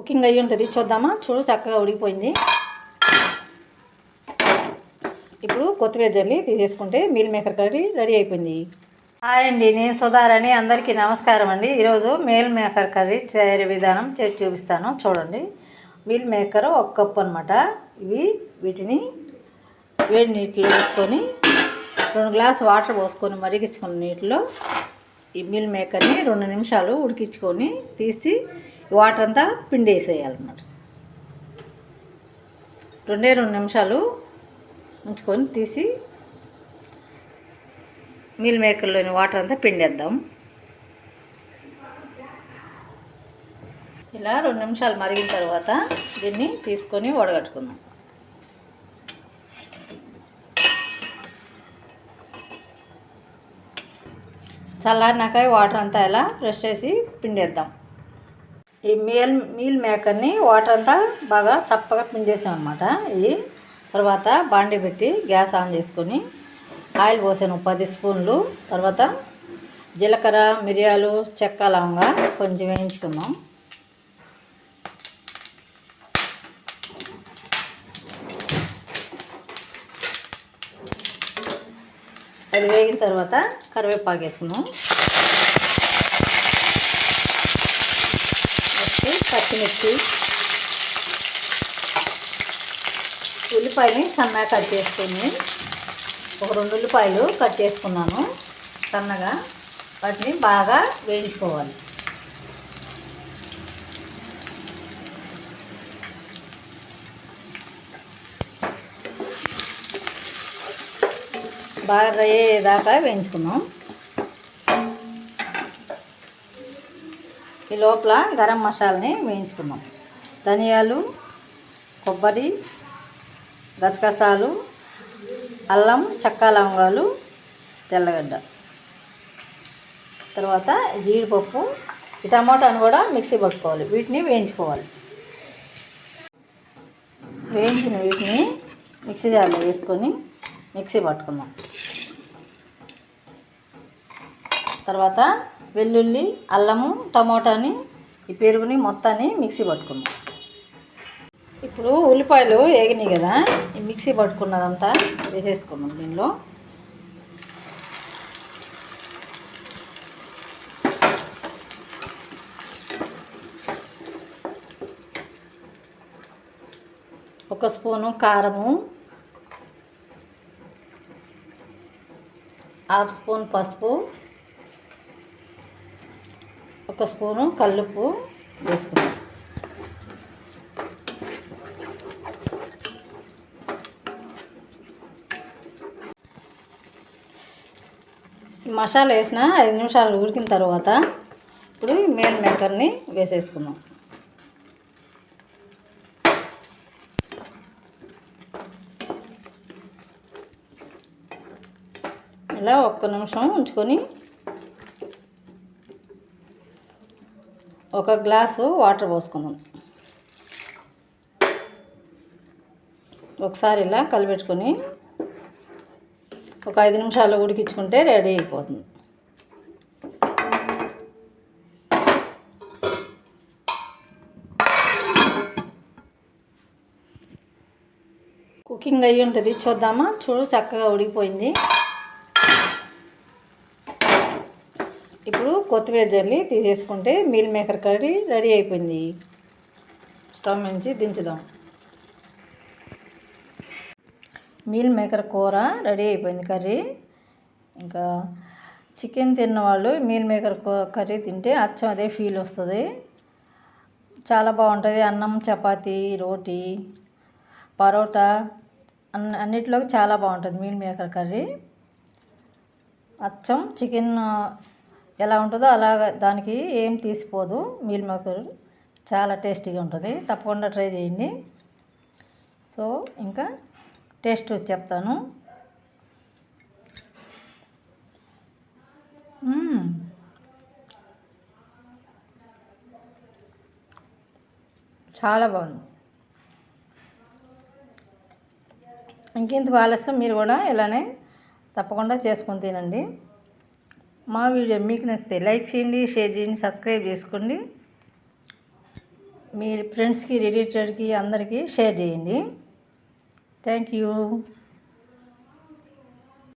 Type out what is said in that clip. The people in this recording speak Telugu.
కుకింగ్ అయ్యి ఉంటుంది చూద్దామా చూడు చక్కగా ఉడికిపోయింది. ఇప్పుడు కొత్తిమీర జల్లి తీసేసుకుంటే మీల్ మేకర్ కర్రీ రెడీ అయిపోయింది. హాయ్ అండి నేను సుధారని అందరికీ నమస్కారం అండి. ఈరోజు మీల్ మేకర్ కర్రీ తయారీ విధానం చేసి చూపిస్తాను. చూడండి. మీల్ మేకర్ ఒక కప్పు అనమాట ఇవి వీటిని వేడి నీటిలో వేసుకొని రెండు గ్లాస్ వాటర్ పోసుకొని మరిగించుకున్న నీటిలో ఈ మిల్ మేకర్ని రెండు నిమిషాలు ఉడికించుకొని తీసి వాటర్ అంతా పిండేసేయాలన్నమాట. రెండే రెండు నిమిషాలు ఉంచుకొని తీసి మిల్ మేకర్లోని వాటర్ అంతా పిండేద్దాం. ఇలా రెండు నిమిషాలు మరిగిన తర్వాత దీన్ని తీసుకొని వడగట్టుకుందాం. చల్లారినాక వాటర్ అంతా ఇలా ఫ్రెష్ చేసి పిండేద్దాం. ఈ మీల్ మీల్ మేకర్ని వాటర్ అంతా బాగా చప్పగా పిండేసాం అనమాట ఇది తర్వాత బాండి పెట్టి గ్యాస్ ఆన్ చేసుకొని ఆయిల్ పోసాను పది స్పూన్లు. తర్వాత జీలకర్ర మిరియాలు చెక్క లవంగా కొంచెం వేయించుకుందాం. అది వేగిన తర్వాత కరివేపాకు వేసుకున్నాం పచ్చిమిర్చి ఉల్లిపాయని సన్నగా కట్ చేసుకొని ఒక రెండు ఉల్లిపాయలు కట్ చేసుకున్నాను సన్నగా. వాటిని బాగా వేయించుకోవాలి. బాగా డ్రై అయ్యేదాకా వేయించుకున్నాం. ఈ లోపల గరం మసాలని వేయించుకున్నాం ధనియాలు కొబ్బరి గసగసాలు అల్లం చెక్క లవంగాలు తెల్లగడ్డ. తర్వాత జీడిపప్పు ఈ టమాటాను కూడా మిక్సీ పట్టుకోవాలి. వీటిని వేయించుకోవాలి. వేయించిన వీటిని మిక్సీ జార్లో వేసుకొని మిక్సీ పట్టుకుందాం. తర్వాత వెల్లుల్లి అల్లము టమోటాని ఈ పెరుగుని మొత్తాన్ని మిక్సీ పట్టుకుందాం. ఇప్పుడు ఉల్లిపాయలు వేగినాయి కదా ఈ మిక్సీ పట్టుకున్నదంతా వేసేసుకుందాం దీనిలో. ఒక స్పూను కారము హాఫ్ స్పూన్ పసుపు ఒక స్పూను కల్లుప్పు వేసుకుందాం. మసాలా వేసిన ఐదు నిమిషాలు ఉడికిన తర్వాత ఇప్పుడు మెయిన్ మేల్ మేకర్ని వేసేసుకున్నాం ఇలా ఒక్క నిమిషం ఉంచుకొని ఒక గ్లాసు వాటర్ పోసుకుందాం. ఒకసారి ఇలా కలిపెట్టుకొని ఒక ఐదు నిమిషాలు ఉడికించుకుంటే రెడీ అయిపోతుంది. కుకింగ్ అయ్యి ఉంటుంది. చూద్దామా? చూడు చక్కగా ఉడికిపోయింది ఇప్పుడు కొత్తిమీర జల్లి తీసేసుకుంటే మీల్ మేకర్ కర్రీ రెడీ అయిపోయింది. స్టవ్ నుంచి దించుదాం. మీల్ మేకర్ కూర రెడీ అయిపోయింది కర్రీ. ఇంకా చికెన్ తిన్న వాళ్ళు మీల్ మేకర్ కర్రీ తింటే అచ్చం అదే ఫీల్ వస్తుంది. చాలా బాగుంటుంది. అన్నం చపాతి రోటీ పరోటా అన్ని అన్నిటిలోకి చాలా బాగుంటుంది మీల్ మేకర్ కర్రీ. అచ్చం చికెన్ ఎలా ఉంటుందో అలాగ దానికి ఏం తీసిపోదు మీల్ మేకర్ చాలా టేస్టీగా ఉంటుంది. తప్పకుండా ట్రై చేయండి. సో ఇంకా టేస్ట్ చెప్తాను. చాలా బాగుంది. ఇంకెందుకు ఆలస్యం? మీరు కూడా ఇలానే తప్పకుండా చేసుకొని తినండి. మా వీడియో మీకు నచ్చితే లైక్ చేయండి షేర్ చేయండి సబ్స్క్రైబ్ చేసుకోండి. మీ ఫ్రెండ్స్కి రిలేటెడ్కి అందరికీ షేర్ చేయండి. Thank you.